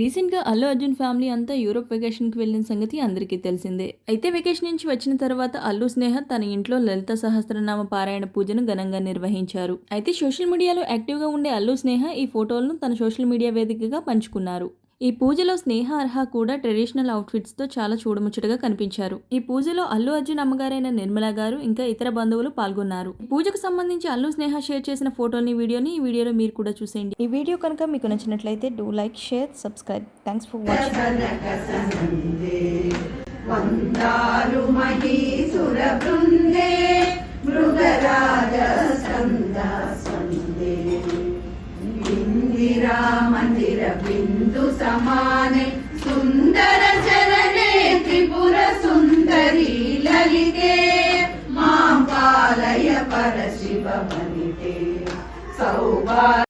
రీసెంట్గా అల్లు అర్జున్ ఫ్యామిలీ అంతా యూరోప్ వెకేషన్కి వెళ్ళిన సంగతి అందరికీ తెలిసిందే. అయితే వెకేషన్ నుంచి వచ్చిన తర్వాత అల్లు స్నేహ తన ఇంట్లో లలిత సహస్రనామ పారాయణ పూజను ఘనంగా నిర్వహించారు. అయితే సోషల్ మీడియాలో యాక్టివ్గా ఉండే అల్లు స్నేహ ఈ ఫోటోలను తన సోషల్ మీడియా వేదికగా పంచుకున్నారు. ఈ పూజలో స్నేహ అర్హ కూడా ట్రెడిషనల్ అవుట్ఫిట్స్తో చాలా చూడముచ్చటగా కనిపించారు. ఈ పూజలో అల్లు అర్జున్ అమ్మగారైన నిర్మల గారు ఇంకా ఇతర బంధువులు పాల్గొన్నారు. ఈ పూజకు సంబంధించి అల్లు స్నేహ షేర్ చేసిన ఫోటోని వీడియోని ఈ వీడియోలో మీరు కూడా చూసేయండి. ఈ వీడియో కనుక మీకు నచ్చినట్లయితే do like share subscribe. Thanks for watching. Indira మందిర బిందు సుందర చరణే త్రిపుర సుందరి లలితే. మా పాలయ పరశివ మణితే సౌభా